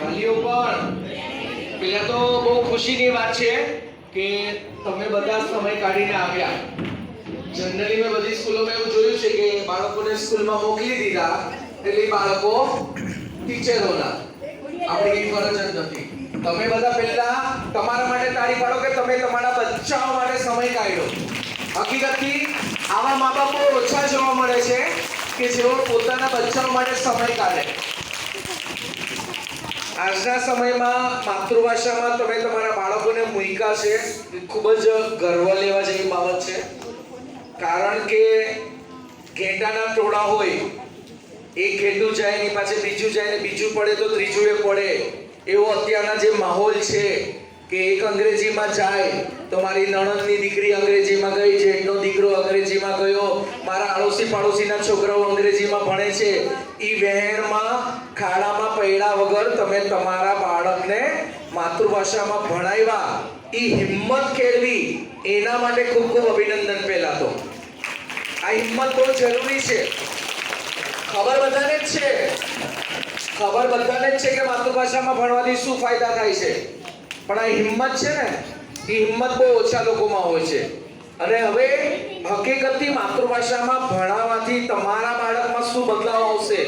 વાલીઓ પણ પેલા તો બહુ ખુશીની વાત છે કે તમે બધા સમય કાઢીને આવ્યા. જનરલી મેં બધી સ્કૂલોમાં એવું જોયું છે કે બાળકોને સ્કૂલમાં મોકલી દીધા એટલે બાળકો ટીચરોના. આપણી કઈ ફરજ જ નથી. તમે બધા પહેલા તમારા માટે તાળી પાડો કે તમે તમારા બચ્ચાઓ માટે સમય કાઢ્યો. હકીકતથી આવા મા બાપ ઓછા જોવા મળે છે કે જેઓ પોતાના બચ્ચાઓ માટે સમય કાઢે. આજના સમયમાં માતૃભાષામાં તમે તમારા બાળકોને મૂકા છે ખૂબ જ ગર્વ લેવા જેવી બાબત છે. કારણ કે ઘેટાના ટોળા હોય, એક ઘેટું જાય, એની પાસે બીજું જાય ને બીજું પડે તો ત્રીજું એ પડે. એવો અત્યારના જે માહોલ છે કે એક અંગ્રેજીમાં જાય તો મારી નણંદની દીકરી અંગ્રેજીમાં ગઈ જેઠનો દીકરો અંગ્રેજીમાં ગયો, મારા આડોશી પાડોશીના છોકરાઓ અંગ્રેજીમાં ભણે છે. એ વહેણમાં ખાડામાં પૈડા વગર તમે તમારા બાળકને માતૃભાષામાં ભણાવ્યા. એ હિંમત કેળવી. એના માટે ખૂબ ખૂબ અભિનંદન પહેલા તો. આ હિંમત બહુ જરૂરી છે. ખબર બધાને જ છે. ખબર બધાને જ છે કે માતૃભાષામાં ભણવાથી શું ફાયદા થાય છે. પણ આ હિંમત છે ને, એ હિંમત બહુ ઓછા લોકોમાં હોય છે. અને હવે હકીકતથી માતૃભાષામાં ભણાવવાથી તમારા બાળકમાં શું બદલાવ આવશે?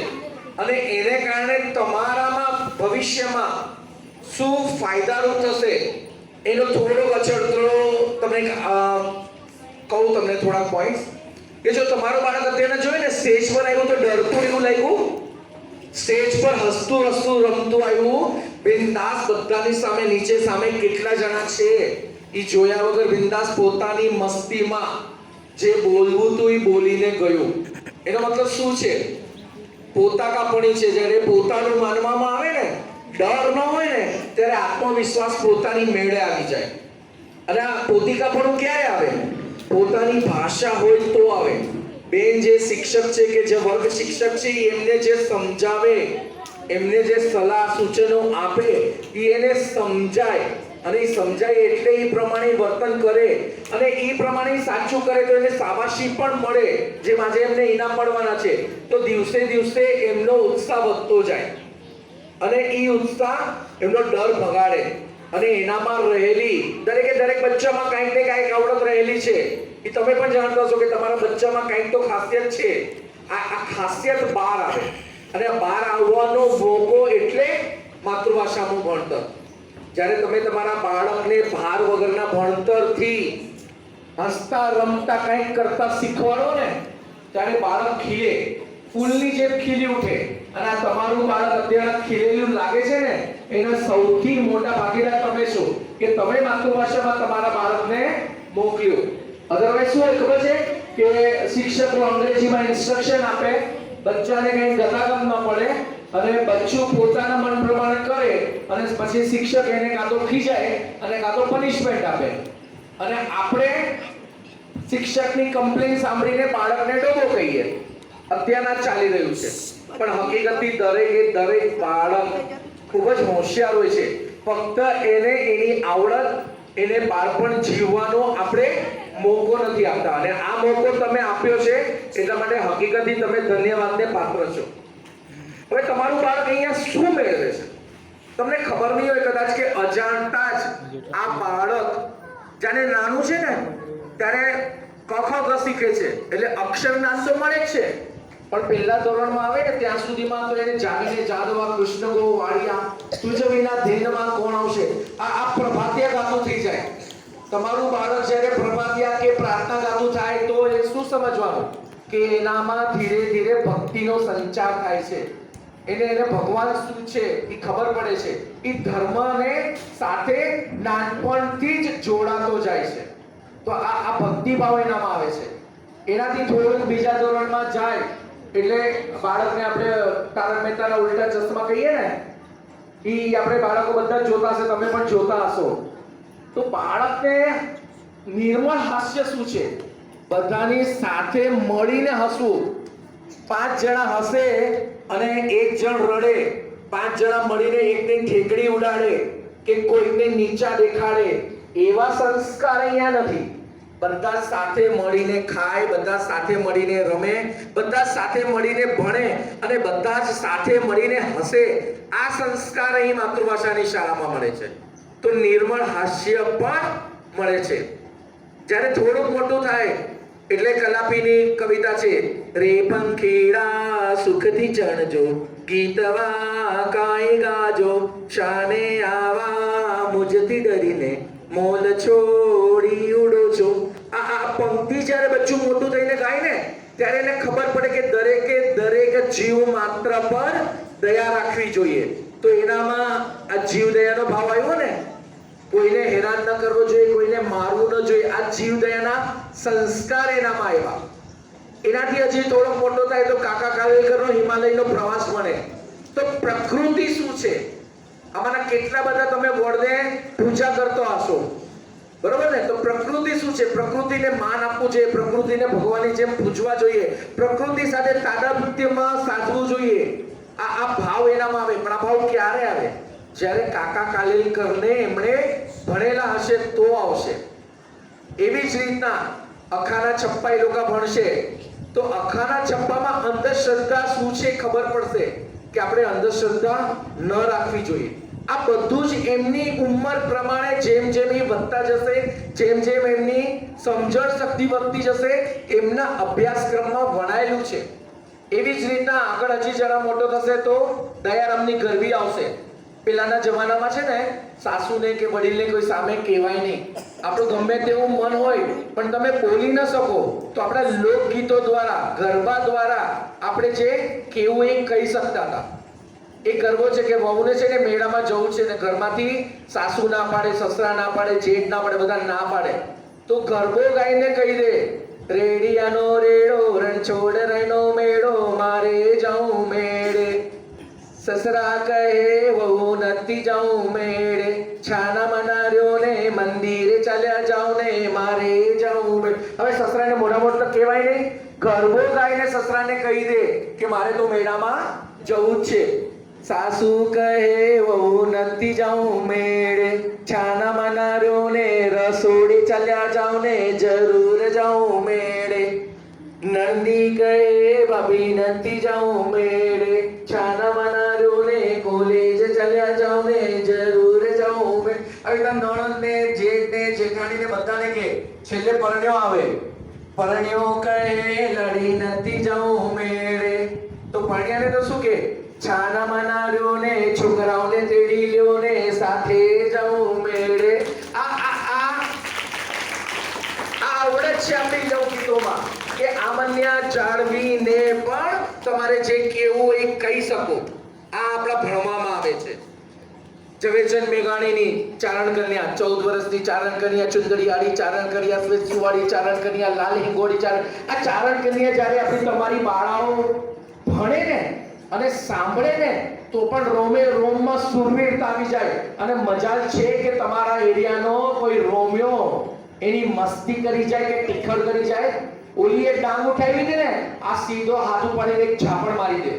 અને એને કારણે તમારામાં ભવિષ્યમાં શું ફાયદારૂપ થશે? એનો થોડો અચળતરો તમને કહું તમને થોડા પોઈન્ટ કે જો તમારું બાળક અત્યારે જોઈ ને સ્ટેજ પર આવ્યું તો ડરતું એવું લાગ્યું? સ્ટેજ પર હસતું હસતું રમતું આવ્યું બિંદાસ બધાની સામે, નીચે સામે કેટલા જણા છે? એ જોયા વગર બિંદાસ પોતાની મસ્તીમાં જે બોલવું હતું એ બોલીને ગયું. એનો મતલબ શું છે? પોતાકાપણી છે. જ્યારે પોતાનું માનવામાં આવે ને, ડર ન હોય ને, ત્યારે આત્મવિશ્વાસ પોતાની મેળે આવી જાય. અને આ પોતિકાપણું ક્યારે આવે? પોતાની ભાષા હોય તો આવે. બેન જે શિક્ષક છે કે જે વર્ગ શિક્ષક છે એમને જે સમજાવે એમને જે સલાહ સૂચનો આપે એ એને સમજાય. અને એ સમજાય એટલે એ પ્રમાણે વર્તન કરે. અને એ પ્રમાણે સાચું કરે તો એને સાવાશી પણ મળે જે આજે એમને ઇનામ મળવાના છે. તો દિવસે દિવસે એમનો ઉત્સાહ વધતો જાય. અને એ ઉત્સાહ એમનો ડર ભગાડે. અને એનામાં રહેલી, દરેકે દરેક બચ્ચામાં કાંઈક ને કાંઈક આવડત રહેલી છે. એ તમે પણ જાણતા હશો કે તમારા બચ્ચામાં કાંઈક તો ખાસિયત છે. આ ખાસિયત બહાર આવે. અને બહાર આવવાનો મોકો એટલે માતૃભાષાનું ભણતર. જ્યારે તમે તમારા બાળકને ભાર વગરના ભણતરથી હસતા, રમતા કંઈક કરતા શીખવાડો ને, ત્યારે બાળક ખીલે. ફૂલની જેમ ખીલી ઉઠે. અને આ તમારું બાળક અત્યારે ખીલેલું લાગે છે ને, એના સૌથી મોટા ભાગીદાર તમે છો કે તમે માતૃભાષામાં તમારા બાળકને મોકલ્યું. અધરવાઇઝ શું હોય ખબર છે? કે શિક્ષકો અંગ્રેજીમાં ઇન્સ્ટ્રક્શન આપે બચ્ચાને કઈ ગતાગમ ન પડે. અને બચ્ચું પોતાના મન પ્રમાણે કરે અને પછી શિક્ષક એને કાં તો ખીજાય અને કાં તો પનિશમેન્ટ આપે. અને આપણે શિક્ષકની કમ્પ્લેન સાંભળીને બાળકને ડોબો કહીએ. અત્યારના ચાલી રહ્યું છે. પણ હકીકતથી દરેકે દરેક બાળક ખૂબ જ હોશિયાર હોય છે. ફક્ત એને એની આવડત, એને બાળપણ જીવવાનો આપણે મોકો નથી આપતા. અને આ મોકો તમે આપ્યો છે એટલા માટે હકીકતથી તમે ધન્યવાદને પાત્ર છો. હવે તમારું બાળક અહીંયા શું મેળવે છે? તમને ખબર નહીં હોય કદાચ કે અજાણતા જ આ બાળક જ્યારે નાનું છે ને, ત્યારે કખ ગ શીખે છે. એટલે અક્ષર જ્ઞાન તો મળે જ છે. પણ પહેલા ધોરણમાં આવે ને, ત્યાં સુધીમાં તો એને જાગીને જાદવા કૃષ્ણ ગો વાળિયા તુજ વિના ધીનમાં કોણ આવશે? આ આ પ્રભાતિયા ગાતું થઈ જાય. તમારું બાળક જ્યારે પ્રભાતિયા કે પ્રાર્થના ગાતું થાય તો એ શું સમજવાનું? કે એનામાં ધીરે ધીરે ભક્તિનો સંચાર થાય છે. એને એને ભગવાન શું છે એ ખબર પડે છે. એ ધર્મને સાથે નાનપણથી જ જોડાતો જાય છે. તો આ આ ભક્તિભાવ એનામાં આવે છે. એનાથી થોડુંક બીજા ધોરણમાં જાય, એટલે બાળકને આપણે તારક મહેતાના ઉલ્ટા ચશ્મા કહીએ ને એ આપણે બાળકો બધા જોતા હશે, તમે પણ જોતા હશો. તો બાળકને નિર્મળ હાસ્ય શું છે? બધાની સાથે મળીને હસવું. પાંચ જણા હસે અને એક જણ રડે. પાંચ જણા મળીને એકને ઠેકડી ઉડાડે કે કોઈકને નીચા દેખાડે. એવા સંસ્કાર અહીંયા નથી. બધા સાથે મળીને ખાય, બધા સાથે મળીને રમે, બધા સાથે મળીને ભણે અને બધા જ સાથે મળીને હસે. આ સંસ્કાર અહીં માતૃભાષાની શાળામાં મળે છે. તો નિર્મળ હાસ્ય પણ મળે છે. જ્યારે થોડુંક મોટું થાય, એટલે કલાપીની કવિતા છે, રે પંખીડા સુખથી ચણજો ગીતવા કાંઈ ગાજો, શાને આવા મુજથી ડરીને મોલ છોડી ઉડો છો. આ આ પંક્તિ જ્યારે બચ્ચું મોટું થઈને ગાય ને, ત્યારે એને ખબર પડે કે દરેકે, દરેક જીવ માત્ર પર દયા રાખવી જોઈએ. તો એનામાં આ જીવ દયાનો ભાવ આવ્યો ને કોઈને હેરાન ન કરવો જોઈએ, કોઈને મારવું ન જોઈએ. આ જીવદયાના સંસ્કાર એનામાં આવ્યા. એનાથી હજી થોડો મોટો થાય તો કાકા કાલેલકરનો હિમાલયનો પ્રવાસ બને. તો પ્રકૃતિ શું છે? આમાંના કેટલા બધા તમે વડને પૂજા કરતો હશો? બરોબર ને? તો પ્રકૃતિ શું છે? પ્રકૃતિને માન આપવું જોઈએ. પ્રકૃતિને ભગવાનની જેમ પૂજવા જોઈએ. પ્રકૃતિ સાથે તાદાત્યમાં સાધવું જોઈએ. આ આ ભાવ એનામાં આવે. પણ આ ભાવ ક્યારે આવે? જ્યારે કાકા કાલેલકરને એમણે ભણેલા હશે તો આવશે. એવી જ રીતના અખાના છપ્પા એ લોકો ભણશે. તો અખાના છપ્પામાં અંધશ્રદ્ધા શું છે ખબર પડશે? કે આપણે અંધશ્રદ્ધા ન રાખવી જોઈએ. આ બધું જ એમની ઉંમર પ્રમાણે જેમ જેમ એ વધતા જશે, જેમ જેમ એમની સમજણ શક્તિ વધતી જશે, એમના અભ્યાસક્રમમાં વણાયેલું છે. એવી જ રીતના આગળ હજી જરા મોટો થશે તો દયારામની ગરબી આવશે. પેલાના જમાનામાં છે ને, સાસુને કે વડીલને કોઈ સામે કહેવાય નહીં. આપણું ગમે તેવું મન હોય, પણ તમે બોલી ન શકો, તો આપણા લોકગીતો દ્વારા, ગરબા દ્વારા આપણે જે કેવું એ કહી શકતા હતા. એ ગરબો છે કે વહુને છે ને મેળામાં જવું છે ને ઘરમાંથી સાસુ ના પાડે, સસરા ના પાડે, જેઠ ના પાડે, બધા ના પાડે. તો ગરબો ગાઈને કહી દે, રેડિયાનો રેડો, રણછોડ રૈનો મેળો, મારે જાઉં મેળે. સસરા કહે, વહુ નથી જાઉં મેળે. છાના મનાર્યો ને મંદિરે ચાલ્યા જાઉં ને મારે જાઉં હવે સસરાને મોટા મોઢ તો કહેવાય નહીં. ગરબો ગાઈને સસરાને કહી દે કે, મારે તો મેળામાં જવું જ છે. સાસુ કહે, વહુ નથી જાઉં મેળે. છાના મનાર્યો ને રસોડી ચાલ્યા જાઉં ને જરૂર જાઉં મેળે. નંદી કહે, ભાભી નથી જાઉં મેળે. છેલ્લે પરણ્યો આવે. પરણ્યો કહે લડી નથી જવું મેળે તો પરણ્યાને તો શું કે? છાના મનાર્યો ને છોકરાઓને તેડી લ્યો ને સાથે જવું મેળે આ આ આ. આ આવડત છે આપણી લૌકિકોમાં કે આમન્યા જાળવીને પણ તમારે જે કેવું એ કહી શકો. આ આપણા ભણવામાં આવે છે. ઝવેરચંદ મેઘાણીની ચારણ કન્યા, ચૌદ વર્ષની ચારણ કન્યા, ચુંદડીયાળી ચારણ કન્યા, સ્વેચ્છુવાળી ચારણ કન્યા લાલ હિંગોળી ચારણ. આ ચારણ કન્યા જ્યારે આપણી તમારી બાળાઓ ભણે ને અને સાંભળે ને, તો પણ રોમે રોમમાં સુરવીરતા આવી જાય. અને મજા છે કે તમારા એરિયાનો કોઈ રોમિયો એની મસ્તી કરી જાય કે ટીખળ કરી જાય ઓલી એક ડાંગ ઉઠાવી દે ને, આ સીધો હાથ ઉપાડીને એક ઝાપડ મારી દે.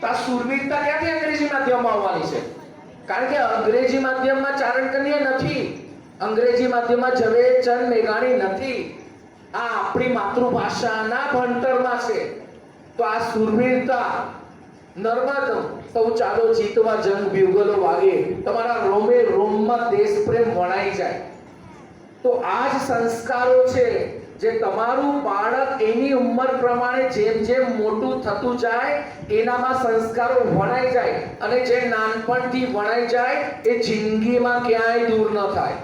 તો આ સુરવીરતા ક્યાંથી અંગ્રેજી માધ્યમમાં આવવાની છે? કારણ કે અંગ્રેજી માધ્યમમાં ચારણ કન્યા નથી. અંગ્રેજી માધ્યમમાં ઝવેરચંદ મેઘાણી નથી. આ આપણી માતૃભાષાના ભણતરમાં છે. તો આ સુરવીરતા નર્મદ સૌ ચાલો જીતવા જંગ બ્યુગલો વાગે. તમારા રોમે રોમમાં દેશ પ્રેમ વણાઈ જાય. તો આ જ સંસ્કારો છે. જે તમારું બાળક એની ઉંમર પ્રમાણે જેમ જેમ મોટું થતું જાય, એનામાં સંસ્કારો વણાઈ જાય અને જે નાનપણથી વણાઈ જાય, એ જિંદગીમાં ક્યાંય દૂર ન થાય.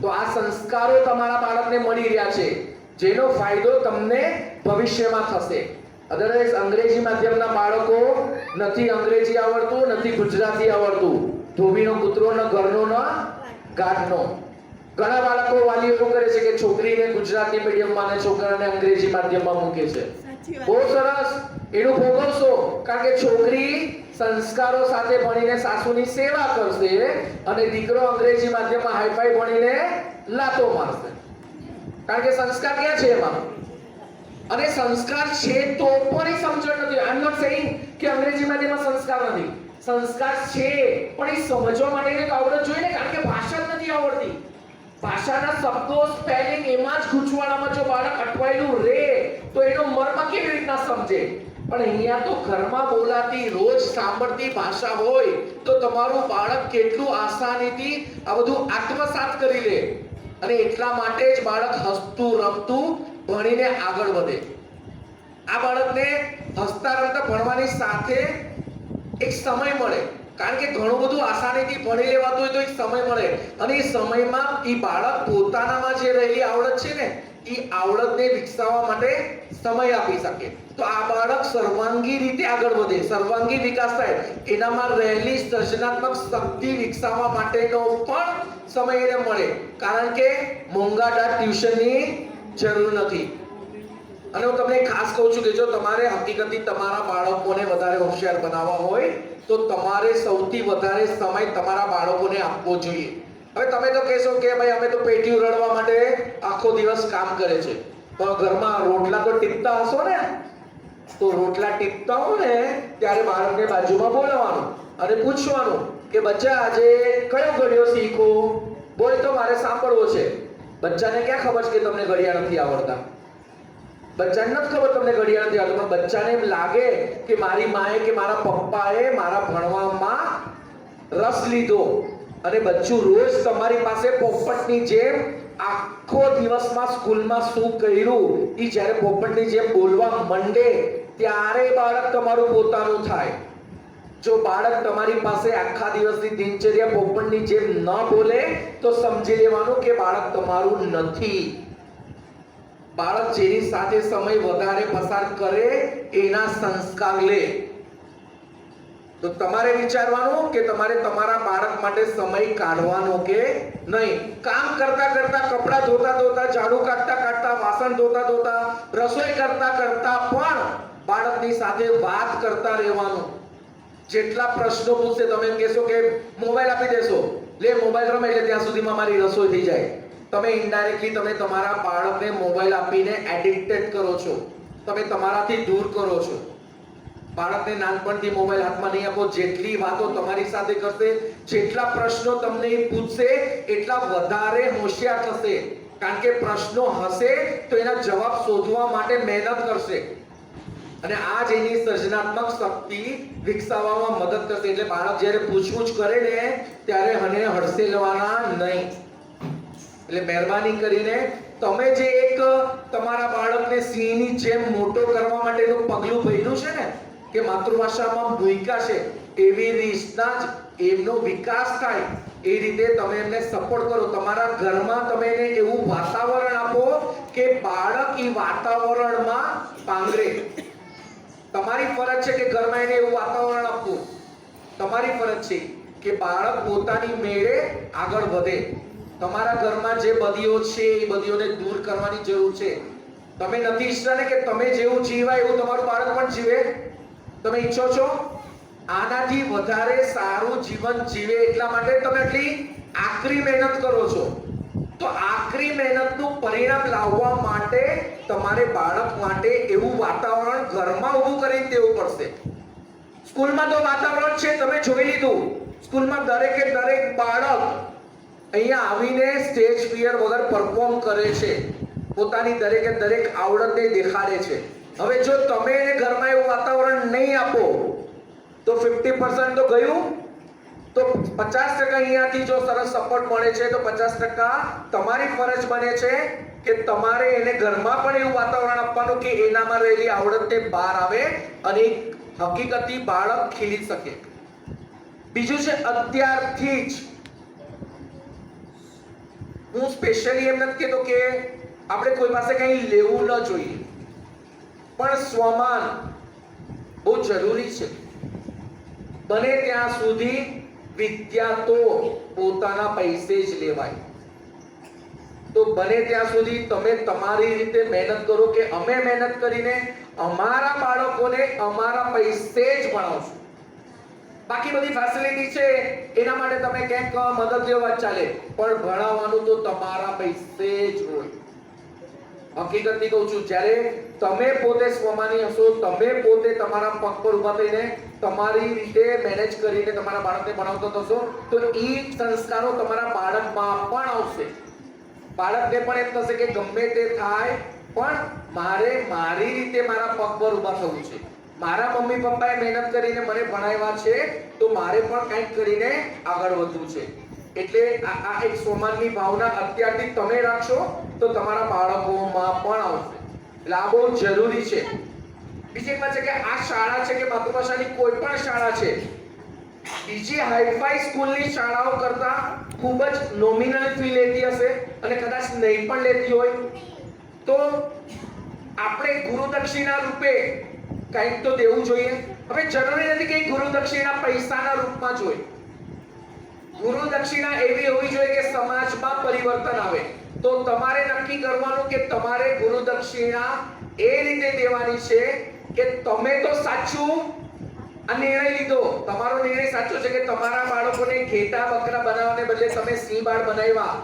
તો આ સંસ્કારો તમારા બાળકને મળી રહ્યા છે, જેનો ફાયદો તમને ભવિષ્યમાં થશે. અદરવાઇઝ અંગ્રેજી માધ્યમના બાળકો નથી અંગ્રેજી આવડતું, નથી ગુજરાતી આવડતું. ધોબીનો કૂતરોનો ઘરનો ન ગાઢનો ઘણા બાળકો વાલીઓ શું કરે છે કે છોકરીને ગુજરાતી મીડિયમમાં અને છોકરાને અંગ્રેજી માધ્યમમાં મૂકે છે. બહુ સરસ. એનું ભોગવશો. કારણ કે છોકરી સંસ્કારો સાથે ભણીને સાસુની સેવા કરશે અને દીકરો અંગ્રેજી માધ્યમમાં હાઈફાઈ ભણીને લાતો મારશે. કારણ કે સંસ્કાર ક્યાં છે એમાં? અને સંસ્કાર છે તો પણ સમજણ નથી. આઈ એમ નોટ સેઈંગ કે અંગ્રેજી માધ્યમમાં સંસ્કાર નથી. સંસ્કાર છે પણ એ સમજવા માટે એને આવડત જોઈએ ને. કારણ કે ભાષા જ નથી આવડતી. ભાષાના શબ્દો સ્પેલિંગ એમાં જ ગૂંચવાડામાં જો બાળક અટવાયેલું રે, તો એનો મર્મ કેવી રીતના સમજે? પણ અહીંયા તો ઘરમાં બોલાતી, રોજ સાંભળતી ભાષા હોય, તો તમારું બાળક કેટલું આસાનીથી આ બધું આત્મસાત કરી લે. અને એટલા માટે જ બાળક હસતું, રમતું ભણીને આગળ વધે. આ બાળકને હસતા રમતા ભણવાની સાથે એક સમય મળે. કારણ કે ઘણું બધું આસાનીથી ભણી લેવાતું હોય તો એક સમય મળે. અને એ સમયમાં એ બાળક પોતાનામાં જે રહેલી આવડત છે ને, એ આવડતને વિકસાવવા માટે સમય આપી શકે. તો આ બાળક સર્વાંગી રીતે આગળ વધે. સર્વાંગી વિકાસ થાય. એનામાં રહેલી સર્જનાત્મક શક્તિ વિકસાવવા માટેનો પણ સમય એને મળે. કારણ કે મોંઘાટા ટ્યુશનની જરૂર નથી. અને હું તમને ખાસ કહું છું કે જો તમારે હકીકતથી તમારા બાળકોને વધારે હોશિયાર બનાવવા હોય, તો તમારે સૌથી વધારે સમય તમારા બાળકોને આપવો જોઈએ. હવે તમે તો કહેશો કે ભાઈ અમે તો પેટી ઉરડવા માટે આખો દિવસ કામ કરે છે. પણ ઘરમાં રોટલા તો ટીપતા હશો ને? તો રોટલા ટીપતા હો ને, ત્યારે બાળકને બાજુમાં બોલાવવાનું અને પૂછવાનું કે બચ્ચા, આજે કયો ઘડિયો શીખો? બોલ તો મારે સાંભળવો છે. બચ્ચાને ક્યાં ખબર છે કે તમને ઘડિયાળ નથી આવડતા? બચ્ચાને નથી ખબર તમને ઘડિયાળ નથી આવડતું પણ બચ્ચાને એમ લાગે કે મારી માએ કે મારા પપ્પાએ મારા ભણવામાં રસ લીધો. અને બચ્ચું રોજ તમારી પાસે પોપટની જેમ આખો દિવસમાં સ્કૂલમાં શું કર્યું એ જ્યારે પોપટની જેમ બોલવા મંડે, ત્યારે બાળક તમારું પોતાનું થાય. જો બાળક તમારી પાસે આખા દિવસની દિનચર્યા પોપટની જેમ ન બોલે, તો સમજી લેવાનું કે બાળક તમારું નથી. બાળક જેની સાથે સમય વધારે પસાર કરે એના સંસ્કાર લે. તો તમારે વિચારવાનું કે તમારે તમારા બાળક માટે સમય કાઢવાનો કે નહીં? કામ કરતા કરતા કપડાં ધોતા ધોતા, ઝાડુ કાઢતા કાઢતા, વાસણ ધોતા ધોતા, રસોઈ કરતા કરતા પણ બાળકની સાથે વાત કરતા રહેવાનું. જેટલા પ્રશ્નો પૂછશે તમે કહેશો કે મોબાઈલ આપી દેશો. લે, મોબાઈલ રમે એટલે ત્યાં સુધીમાં મારી રસોઈ થઈ જાય. તમે ઇનડાયરેક્ટલી તમે તમારા બાળકને મોબાઈલ આપીને એડિક્ટેડ કરો છો. તમે તમારાથી દૂર કરો છો. બાળકને નાનપણથી મોબાઈલ હાથમાં નહીં આપો. જેટલી વાતો તમારી સાથે કરશે, જેટલા પ્રશ્નો તમને પૂછશે, એટલા વધારે હોશિયાર થશે. કારણ કે પ્રશ્નો હશે તો એના જવાબ શોધવા માટે મહેનત કરશે. અને આ જ એની સર્જનાત્મક શક્તિ વિકસાવવામાં મદદ કરશે. એટલે બાળક જ્યારે પૂછપૂછ કરે ને, ત્યારે હને હડસેલવાના નહીં. એટલે મહેરબાની કરીને તમે જે એક તમારા બાળકને સિંહની જેમ મોટો કરવા માટેનું પગલું ભર્યું છે ને, કે માતૃભાષામાં ભૂમિકા છે, એવી રીતના જ એમનો વિકાસ થાય, એ રીતે તમે એમને સપોર્ટ કરો. તમારા ઘરમાં તમે એને એવું વાતાવરણ આપો કે બાળક એ વાતાવરણમાં પાંગરે. તમારી ફરજ છે કે ઘરમાં એને એવું વાતાવરણ આપવું. તમારી ફરજ છે કે બાળક પોતાની મેળે આગળ વધે. તમારા ઘરમાં જે બદીઓ છે, એ બદીઓને દૂર કરવાની જરૂર છે. તમે નથી ઈચ્છતા ને કે તમે જેવું જીવાય એવું તમારું બાળક પણ જીવે? તમે ઈચ્છો છો? આનાથી વધારે સારું જીવન જીવે એટલા માટે તમે એટલી આકરી મહેનત કરો છો. તો આકરી મહેનતનું પરિણામ લાવવા માટે તમારે બાળક માટે એવું વાતાવરણ ઘરમાં ઊભું કરી દેવું પડશે. સ્કૂલમાં તો વાતાવરણ છે, તમે જોઈ લીધું. સ્કૂલમાં દરેકે દરેક બાળક અહીંયા આવીને સ્ટેજ ફિયર વગર પરફોર્મ કરે છે. પોતાની દરેકે દરેક આવડતને દેખાડે છે. હવે જો તમે એને ઘરમાં એવું વાતાવરણ નહીં આપો, તો ફિફ્ટી પર્સન્ટ તો ગયું. તો પચાસ ટકા અહીંયાથી જો સરસ સપોર્ટ મળે છે, તો પચાસ ટકા તમારી ફરજ બને છે કે તમારે એને ઘરમાં પણ એવું વાતાવરણ આપવાનું કે એનામાં રહેલી આવડતને બહાર આવે અને હકીકતી બાળક ખીલી શકે. બીજું છે, અત્યારથી જ હું સ્પેશિયલી એમ નથી કહેતો કે આપણે કોઈ પાસે કંઈ લેવું ન જોઈએ. પણ સ્વમાન બહુ જરૂરી છે. બને ત્યાં સુધી વિદ્યા તો પોતાના પૈસે જ લેવાય. તો બને ત્યાં સુધી તમે તમારી રીતે મહેનત કરો કે અમે મહેનત કરીને અમારા બાળકોને અમારા પૈસે જ ભણાવશું. બાકી બધી ફેસિલિટી છે, એના માટે તમે ક્યાંક મદદ લેવા ચાલે. પણ ભણાવવાનું તો તમારા પૈસે જ હોય. હકીકતથી કહું છું, જ્યારે તમે પોતે સ્વમાની હશો, તમે પોતે તમારા પગ પર ઊભા થઈને તમારી રીતે મેનેજ કરીને તમારા બાળકને ભણાવતો થશો, તો એ સંસ્કારો તમારા બાળકમાં પણ આવશે. બાળકને પણ એમ થશે કે ગમે તે થાય, પણ મારે મારી રીતે મારા પગ પર ઊભા થવું છે. મારા મમ્મી પપ્પાએ મહેનત કરીને મને ભણાવ્યા છે, તો મારે પણ કંઈક કરીને આગળ વધવું છે. એટલે આ એક સોમાનની ભાવના અત્યારથી તમે રાખશો, તો તમારા બાળકોમાં પણ આવશે. એટલે આ બહુ જરૂરી છે. બીજી વાત છે કે આ શાળા છે કે માતૃભાષાની કોઈ પણ શાળા છે, બીજી હાઈફાઈ સ્કૂલની શાળાઓ કરતાં ખૂબ જ નોમિનલ ફી લેતી હશે અને કદાચ નહીં પણ લેતી હોય. તો આપણે ગુરુ દક્ષિણા રૂપે કંઈક તો દેવું જોઈએ. હવે જરૂરી નથી કે ગુરુ દક્ષિણા પૈસાના રૂપમાં જોઈએ ગુરુ દક્ષિણા એવી હોવી જોઈએ કે સમાજમાં પરિવર્તન આવે. તો તમારે નક્કી કરવાનું કે તમારે ગુરુ દક્ષિણા એ રીતે દેવાની છે કે તમે તો સાચું આ નિર્ણય લીધો. તમારો નિર્ણય સાચો છે કે તમારા બાળકોને ઘેટા બકરા બનાવવાને બદલે તમે સિંહ બાળ બનાવ્યા.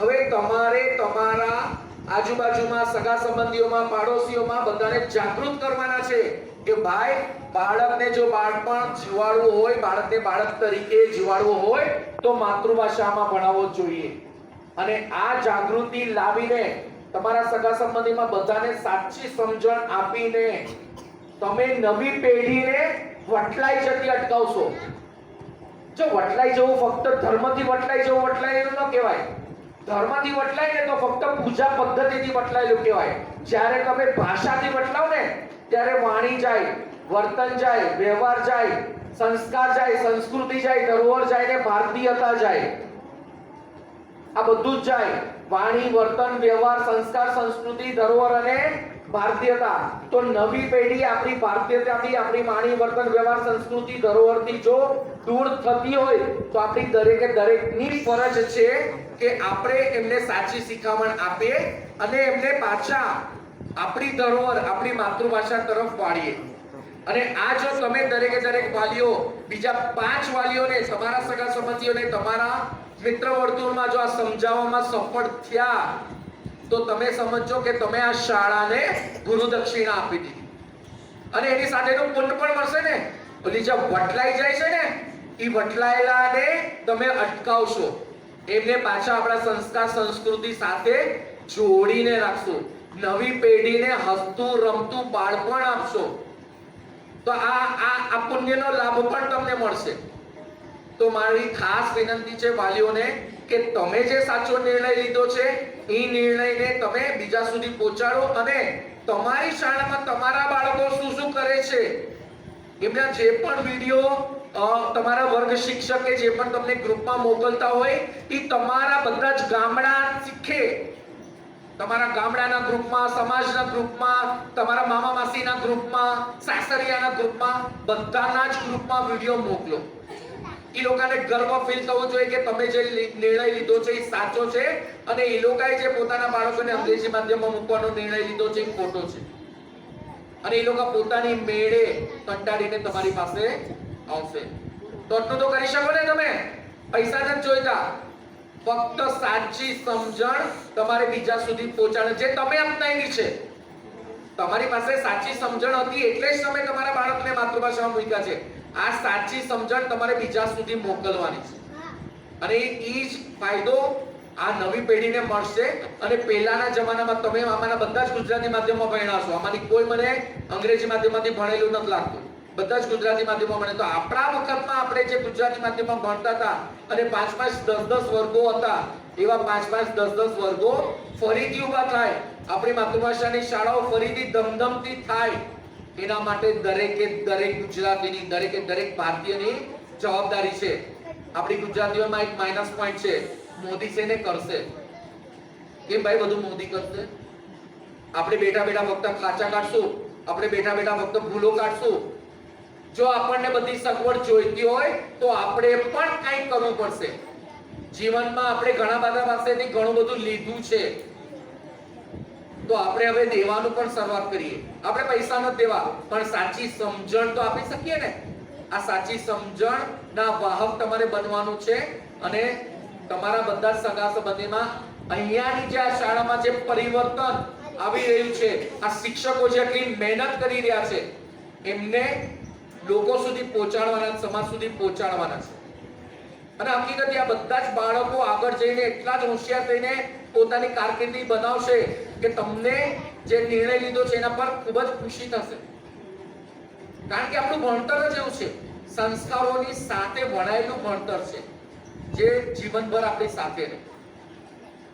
હવે તમારે તમારા આજુબાજુમાં સગા સંબંધીઓમાં, પાડોશીઓમાં બધાને જાગૃત કરવાના છે કે ભાઈ, બાળકને જો બાળપણ જીવાડવું હોય, બાળકને બાળક તરીકે જીવાડવું હોય, તો માતૃભાષામાં ભણાવવો જોઈએ. અને આ જાગૃતિ લાવીને તમારા સગા સંબંધીમાં બધાને સાચી સમજણ આપીને તમે નવી પેઢીને વટલાઈ જતી અટકાવશો. જો વટલાઈ જવું ફક્ત ધર્મથી વટલાઈ જવું વટલાયેલું ન કહેવાય. ધર્મથી વટલાય ને તો ફક્ત પૂજા પદ્ધતિથી વટલાયેલું કહેવાય. જ્યારે તમે ભાષાથી વટલાવ ને, ત્યારે વાણી જાય, વર્તન જાય, વ્યવહાર જાય, સંસ્કાર જાય, સંસ્કૃતિ જાય, ધરોહર જાય ને ભારતીયતા જાય. આ બધું જ જાય. વાણી, વર્તન, વ્યવહાર, સંસ્કાર, સંસ્કૃતિ, ધરોહર અને ભારતીયતા. તો નવી પેઢી આપણી ભારતીયતાથી, આપણી માણી વર્તન, વ્યવહાર, સંસ્કૃતિ, ધરોહરથી જો દૂર થતી હોય, તો આપણી દરેકે દરેકની ફરજ છે કે આપણે એમને સાચી શિખામણ આપીએ અને એમને પાછા આપણી ધરોહર, આપણી માતૃભાષા તરફ વાળીએ. અને આ જો તમે દરેકે દરેક વાલીઓ, બીજા પાંચ વાલીઓને, તમારા સગા સંબંધીઓને, તમારા મિત્ર વર્તુળમાં જો આ સમજાવવામાં સફળ થયા તો તમે સમજો કે તમે આ શાળાને ગુરુ દક્ષિણા આપી દીધી. અને એની સાથેનું પુણ્ય પણ મળશે ને? ઓલી જે વટલાઈ જાય છે ને એ વટલાયેલાને તમે અટકાવશો. એમને પાછા આપણા સંસ્કાર સંસ્કૃતિ સાથે જોડીને રાખશો. નવી પેઢીને હસતું, રમતું બાળપણ આપશો. તો આ આ આ પુણ્યનો લાભ પણ તમને મળશે. તો મારી ખાસ વિનંતી છે વાલીઓને કે તમે જે સાચો નિર્ણય લીધો છે, એ નિર્ણયને તમે બીજા સુધી પહોંચાડો અને તમારી શાળામાં તમારા બાળકો શું શું કરે છે. એમના જે પણ વીડિયો તમારા વર્ગ શિક્ષકે જે પણ તમને ગ્રુપમાં મોકલતા હોય, એ તમારા બધા જ ગામડા શીખે. તમારા ગામડાના ગ્રુપમાં, સમાજના ગ્રુપમાં, તમારા મામા માસીના ગ્રુપમાં, સાસરિયાના ગ્રુપમાં, બધાના જ ગ્રુપમાં વીડિયો મોકલો. એ લોકોને ગર્વ ફીલ થવો જોઈએ કે તમે જે નિર્ણય લીધો છે એ સાચો છે અને એ લોકોએ જે પોતાના બાળકોને અંગ્રેજી માધ્યમમાં મૂકવાનો નિર્ણય લીધો છે એ ખોટો છે. અને એ લોકો પોતાની મેળે કંટાળીને તમારી પાસે આવશે. તો આટલું તો કરી શકો ને તમે? પૈસા નથી જોઈતા. ફક્ત સાચી સમજણ તમારે બીજા સુધી પહોંચાડે. જે તમે અપનાવી છે. તમારી પાસે સાચી સમજણ હતી એટલે જ તમે તમારા બાળકને માતૃભાષામાં મૂક્યા છે. આ સાચી સમજણ તમારે બીજા સુધી મોકલવાની છે. અને એ જ ફાયદો આ નવી પેઢીને મળશે અને પહેલાના જમાનામાં તમે આમાંના બધા જ ગુજરાતી માધ્યમમાં ભણ્યા આમાંથી કોઈ મને અંગ્રેજી માધ્યમમાંથી ભણેલું નથી લાગતું. બધા જ ગુજરાતી માધ્યમમાં ભણે. તો આપણા વખતમાં આપણે જે ગુજરાતી માધ્યમમાં ભણતા હતા અને પાંચ પાંચ દસ દસ વર્ગો હતા, એવા પાંચ પાંચ દસ દસ વર્ગો ફરીથી ઊભા થાય. આપણી માતૃભાષાની શાળાઓ ફરીથી ધમધમતી થાય. એના માટે દરેકે દરેક ગુજરાતીની, દરેકે દરેક ભારતીયની જવાબદારી છે. આપણી ગુજરાતીઓમાં એક માઇનસ પોઈન્ટ છે. મોદી છે ને કરશે. કેમ ભાઈ બધું મોદી કરશે? આપણે બેઠા બેઠા ફક્ત ખાચા કાઢશું, આપણે બેઠા બેઠા ફક્ત ભૂલો કાઢશું. જો આપણને બધી સગવડ જોઈતી હોય, તો આપણે પણ કંઈક કરવું પડશે. જીવનમાં આપણે ઘણા બધા પાસેથી ઘણું બધું લીધું છે. તો આપણે હવે દેવાનું પણ શરૂઆત કરીએ. આપણે પૈસા નથી દેવા. પણ સાચી સમજણ તો આપી શકીએ ને? આ સાચી સમજણ ના વાહક તમારે બનવાનું છે અને તમારા બધા સગા સંબંધીમાં અહીંયાની જે આ શાળામાં જે પરિવર્તન આવી રહ્યું છે, આ શિક્ષકો જે આટલી મહેનત કરી રહ્યા છે, એમને લોકો સુધી પહોંચાડવાના, સમાજ સુધી પહોંચાડવાના છે. અને હકીકતે આ બધા જ બાળકો આગળ જઈને એટલા જ હોશિયાર થઈને પોતાની કારકિર્દી બનાવશે કે તમને જે નિર્ણય લીધો છે એના પર ખૂબ જ ખુશી થશે. કારણ કે આપણું ભણતર જ એવું છે. સંસ્કારોની સાથે વણાયેલું ભણતર છે. જે જીવનભર આપણી સાથે રહે.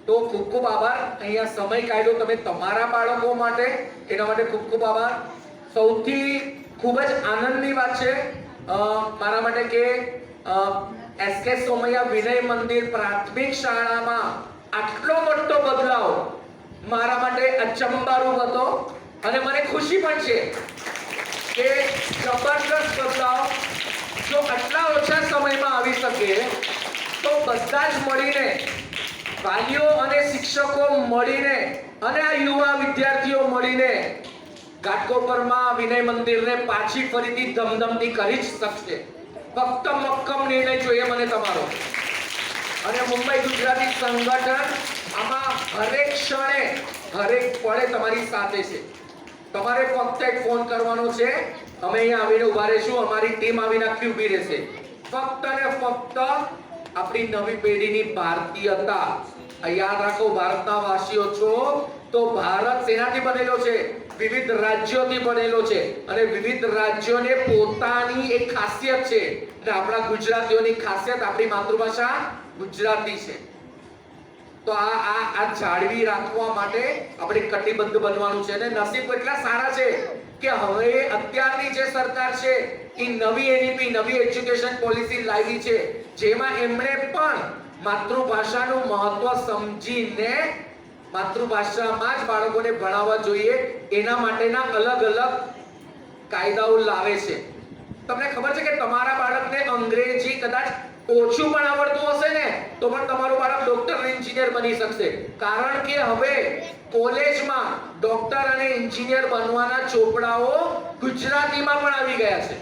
તો ખૂબ ખૂબ આભાર. અહીંયા સમય કાઢ્યો તમે તમારા બાળકો માટે. એના માટે ખૂબ ખૂબ આભાર. સૌથી ખૂબ જ આનંદની વાત છે મારા માટે કે એસકે સોમૈયા વિનય મંદિર પ્રાથમિક શાળામાં આટલો મોટો બદલાવ મારા માટે અચંબારૂપ હતો અને મને ખુશી પણ છે કે જબરદસ્ત બદલાવ જો આટલા ઓછા સમયમાં આવી શકે, તો બધા જ મળીને, વાલીઓ અને શિક્ષકો મળીને અને આ યુવા વિદ્યાર્થીઓ મળીને ઘાટકોપરમાં વિનય મંદિરને પાછી ફરીથી ધમધમતી કરી જ શકશે. ફક્ત મક્કમ નિર્ણય જોઈએ મને તમારો. અને મુંબઈ ગુજરાતી સંગઠન આમાં હરેક ક્ષણે, હરેક પળે તમારી સાથે છે. તમારે ફક્ત એક ફોન કરવાનો છે. અમે અહીંયા આવીને ઊભા રહીશું. અમારી ટીમ આવીને આખી ઊભી રહેશે. ફક્ત ને ફક્ત આપણી નવી પેઢીની ભારતીયતા. યાદ રાખો ભારતના વાસીઓ છો, તો ભારત શેનાથી બનેલો છે? વિવિધ રાજ્યોથી બનેલો છે. અને વિવિધ રાજ્યોને પોતાની એક ખાસિયત છે. અને આપણા ગુજરાતીઓની ખાસિયત આપણી માતૃભાષા ગુજરાતી છે. તો આ આ આ જાળવી રાખવા માટે આપણે કટિબદ્ધ બનવાનું છે અને નસીબ એટલા સારા છે કે હવે અત્યારની જે સરકાર છે એ નવી એનઈપી, નવી એજ્યુકેશન પોલિસી લાવી છે, જેમાં એમણે પણ માતૃભાષાનું મહત્વ સમજીને માતૃભાષામાં જ બાળકોને ભણાવવા જોઈએ. એના માટેના અલગ અલગ કાયદાઓ લાવે છે. તમને ખબર છે કે તમારા બાળકને અંગ્રેજી કદાચ ઓછું પણ આવડતું હશે ને, તો પણ તમારું બાળક ડોક્ટર એન્જિનિયર બની શકશે. કારણ કે હવે કોલેજમાં ડોક્ટર અને એન્જિનિયર બનવાના ચોપડાઓ ગુજરાતીમાં પણ આવી ગયા છે.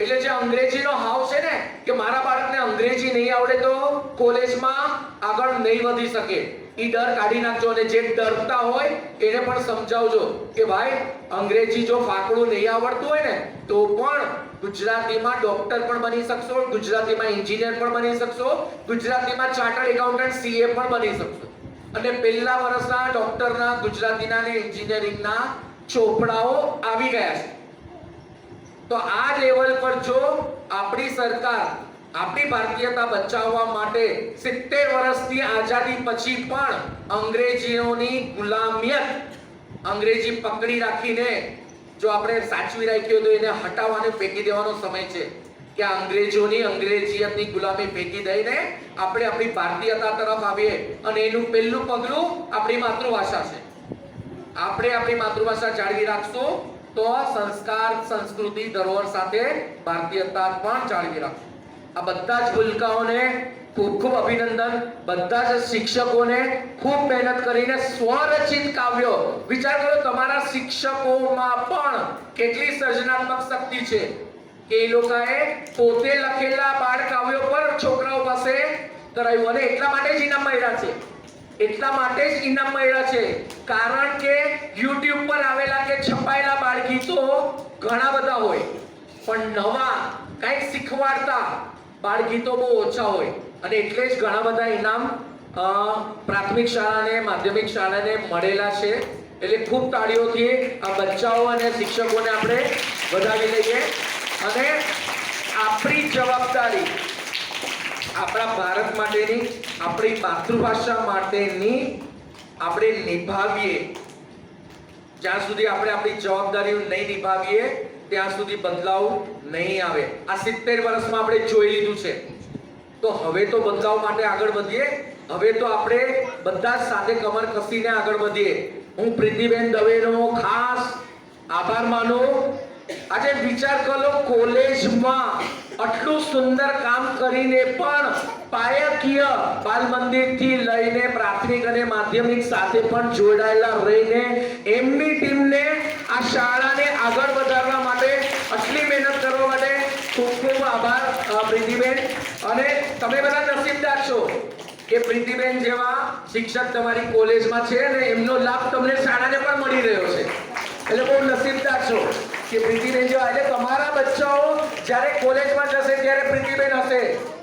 એટલે જે અંગ્રેજીનો હાવ છે ને, કે મારા બાળકને અંગ્રેજી નહીં આવડે તો કોલેજમાં આગળ નહીં વધી શકે. ઈ ડર કાઢી નાખજો અને જે ડરતા હોય એને પણ સમજાવજો કે ભાઈ, અંગ્રેજી જો ફાકડું નહીં આવડતું હોય ને, તો પણ ગુજરાતીમાં ડોક્ટર પણ બની શકશો, ગુજરાતીમાં એન્જિનિયર પણ બની શકશો, ગુજરાતીમાં ચાર્ટર્ડ એકાઉન્ટન્ટ, સીએ પણ બની શકશો. અને પહેલા વર્ષના ડોક્ટરના, ગુજરાતીના અને એન્જિનિયરિંગના ચોપડાઓ આવી ગયા છે. તો આ લેવલ પર જો આપણી સરકાર આપણી ભારતીયતા બચાવવા માટે સિત્તેર વર્ષની આઝાદી પછી પણ અંગ્રેજીઓની ગુલામિયત અંગ્રેજી પકડી રાખીને જો આપણે સાચવી રાખ્યો તો એને હટાવવાને, ફેંકી દેવાનો સમય છે કે અંગ્રેજોની અંગ્રેજીયતની ગુલામી ફેંકી દઈને આપણે આપણી ભારતીયતા તરફ આવીએ અને એનું પહેલું પગલું આપણી માતૃભાષા છે. આપણે આપણી માતૃભાષા જાળવી રાખશું તો સંસ્કાર, સંસ્કૃતિ, ધરોહર સાથે ભારતીયતા પણ જાળવી રાખશું. આ બધા જ ભૂલકાઓને ખૂબ ખૂબ અભિનંદન. બધા જ શિક્ષકોને ખૂબ મહેનત કરીને સ્વરચિત કાવ્યો. વિચાર કરો, તમારા શિક્ષકોમાં પણ કેટલી સર્જનાત્મક શક્તિ છે કે એ લોકોએ પોતે લખેલા બાળ કાવ્યો પર છોકરાઓ પાસે કરાવ્યું અને એટલા માટે જ ઇનામ મળ્યા છે. એટલા માટે જ ઇનામ મળ્યા છે. કારણ કે યુટ્યુબ પર આવેલા કે છપાયેલા બાળગીતો ઘણા બધા હોય. પણ નવા, કંઈક શીખવાડતા બાળગીતો બહુ ઓછા હોય. અને એટલે જ ઘણા બધા ઇનામ પ્રાથમિક શાળાને, માધ્યમિક શાળાને મળેલા છે. એટલે ખૂબ તાળીઓથી આ બચ્ચાઓ અને શિક્ષકોને આપણે વધાવી લઈએ. અને આપણી જવાબદારી આપણા ભારત માટેની, આપણી માતૃભાષા માટેની આપણે નિભાવીએ. જ્યાં સુધી આપણે આપણી જવાબદારીઓ નહીં નિભાવીએ ત્યાં સુધી બદલાવ નહીં આવે. આ સિત્તેર વર્ષમાં આપણે જોઈ લીધું છે. તો હવે તો બદલાવ માટે આગળ વધીએ. હવે તો આપણે બધા જ સાથે કમર કસીને આગળ વધીએ. હું પ્રીતિબેન દવેનો ખાસ આભાર માનું. આજે વિચાર કરો કોલેજમાં આટલું સુંદર કામ કરીને પણ પાયકીય બાલ મંદિરથી લઈને પ્રાથમિક અને માધ્યમિક સાથે પણ જોડાયેલા રહીને એમની ટીમને આ શાળાને આગળ વધારવા આટલી મહેનત કરવા માટે ખૂબ ખૂબ આભાર પ્રીતિબેન. અને તમે બધા નસીબદાર છો કે પ્રીતિબેન જેવા શિક્ષક તમારી કોલેજમાં છે અને એમનો લાભ તમને શાળાને પણ મળી રહ્યો છે. એટલે બહુ નસીબદાર છો કે પ્રીતિબેન જેવા. એટલે તમારા બચ્ચાઓ જ્યારે કોલેજમાં જશે, ત્યારે પ્રીતિબેન હશે.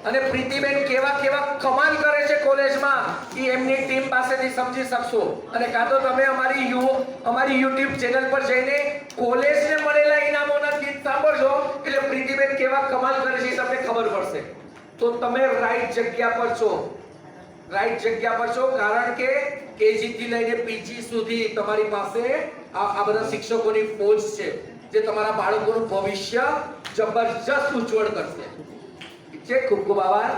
અને પ્રીતિબેન કેવા કેવા કમાલ કરે છે કોલેજમાં, એ એમની ટીમ પાસેથી સમજી શકશો. અને કાં તો તમે અમારી યુ, અમારી યુટ્યુબ ચેનલ પર જઈને કોલેજને મળેલા ઇનામોના ગીત સાંભળજો. એટલે પ્રીતિબેન કેવા કમાલ કરે છે તમને ખબર પડશે. તો તમે રાઈટ જગ્યા પર છો. રાઈટ જગ્યા પર છો કારણ કે કેજી થી લઈને પીજી સુધી તમારી પાસે આ આ બધા શિક્ષકોની ફોજ છે, જે તમારા બાળકોનું ભવિષ્ય જબરજસ્ત ઉજ્જવળ કરશે. જે ખૂબ ખૂબ આભાર.